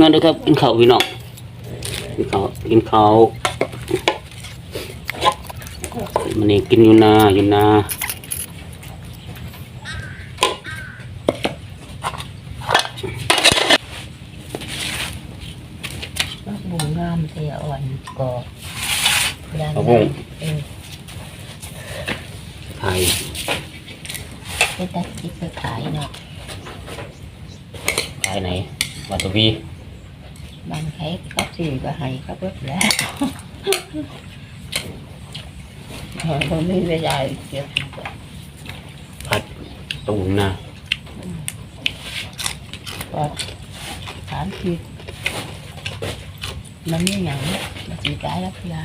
นั่นเด้อครับกินข้าวพี่น้องกินข้าวกินข้าวมันนี่กินอยู่นาอยู่นาผักบุ้งงามเสียอ่อนกรอบยางเอาบุ้งเออไทยไปตัดจิบไปขายเนาะขายไหนวัตวีบางแค่ก็สื่อก็ให้ก็เบิดแล้วเออผมมีเวลาเก็บผัดตูนนาก็ถามทีมันไม่หยังมันสีตายแล้วพี่ยา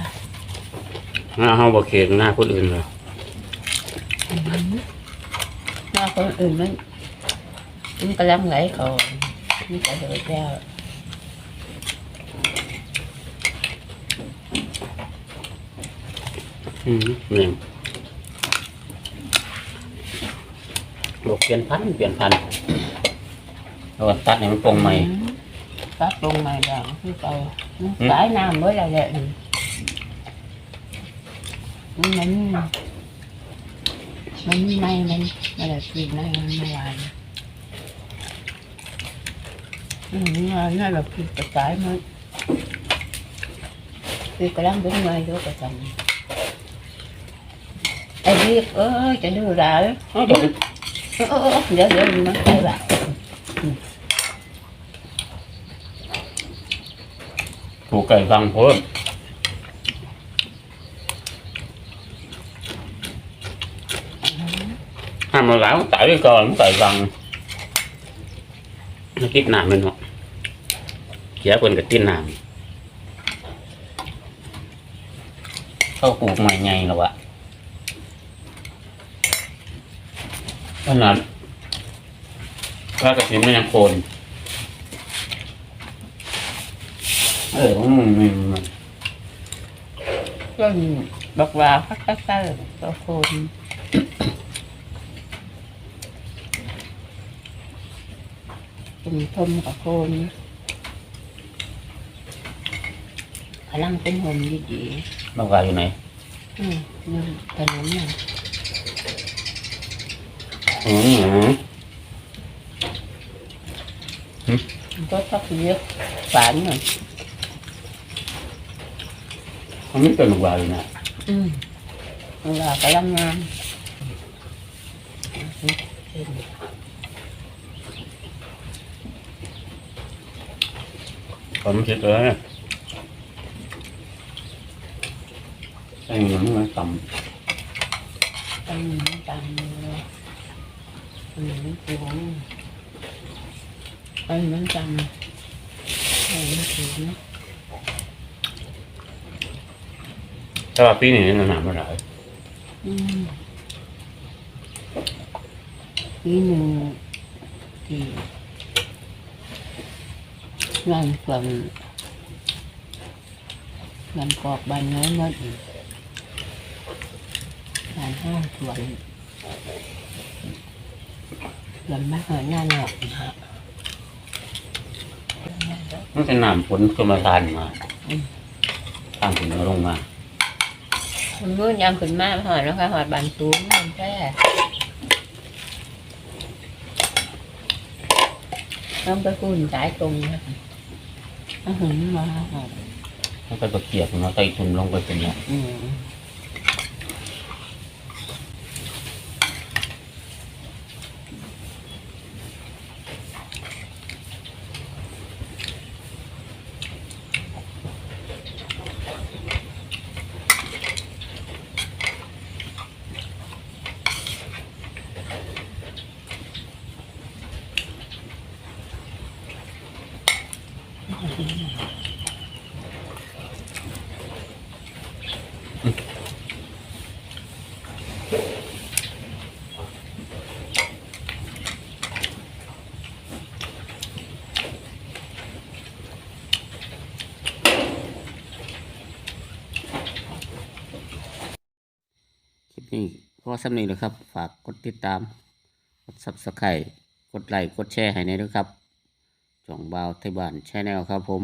หน้าเฮาบ่เขตหน้าคนอื่นเลยหน้าคนอื่นมันมันกำลังไหลเขา นี่จะเดือดแล้วอืมนี่บอกเปลี่ยนพันธุ์เปลี่ยนพันธุ์แล้วก็ตัดให้มันปรงใหม่ตัดปลงใหม่แล้วคือเก่าสายน้ำไว้แล้วแหละมันมันมันไม่มันมันอะไรกินไม่มันไม่หวาน อืมงานน่าแบบคือกระจายมันคือกระลังเป็นไงด้วยกระจังไอ้เรียกเออจะดูร้ายเอาเดี๋ยวเออเอเออเดี๋ยวเดี๋ยวมันไปแบบผูกไก่ฟังโพดห้ติดน้ำมันเนาะเขียเพิ่นก็ติดน้ำเข้าปลูกใหม่ไงแล้วะขนาดพระกฐินมันยังโคนเออมันมันมันก็บอกว่าพักพักเตอร์ตัวโคน เป็นทมกับโคนพลังเป็นหมดีมากกว่าอยู่ไหนๆอืมนี่ถนนน่ะอืมมันก็ทักเยอะฝานหน่อยมันไม่เป็นมากกว่าอยู่นะอืมเวลากำลังงาน ผมคิดเลยไอ้เงินมันต่ตั้งตั้งเลยอืมสูงไอ้มันจังไอ้มันสูงำแต่ว่าปีนี้มันหนาไม่ได้อืมปีหนึ่งที่ งานส่วนงานกอกบานน้อยน้อยอีกงานห้าส่วนลำมากหน่อยหน้าหนอกนะฮะมันเป็นน้ำฝนก็มาทานมาทานฝนมาลงมามันมืดยามขึ้นมาหอดแล้วค่ะหอดบานสูงมันแค่ต้องไปคุณสายตรงนะ คะอาหารมาหอดแล้วก็ตะเกียบมาใส่ทุนลงไปเป็นเนี่ย อืม นี้พอสำนีเลยครับ ฝากกดติดตาม กด subscribe กดไลค์ กดแชร์ให้ในอยด้วยครับ สองบาวไทยบ้านชาแนลครับผม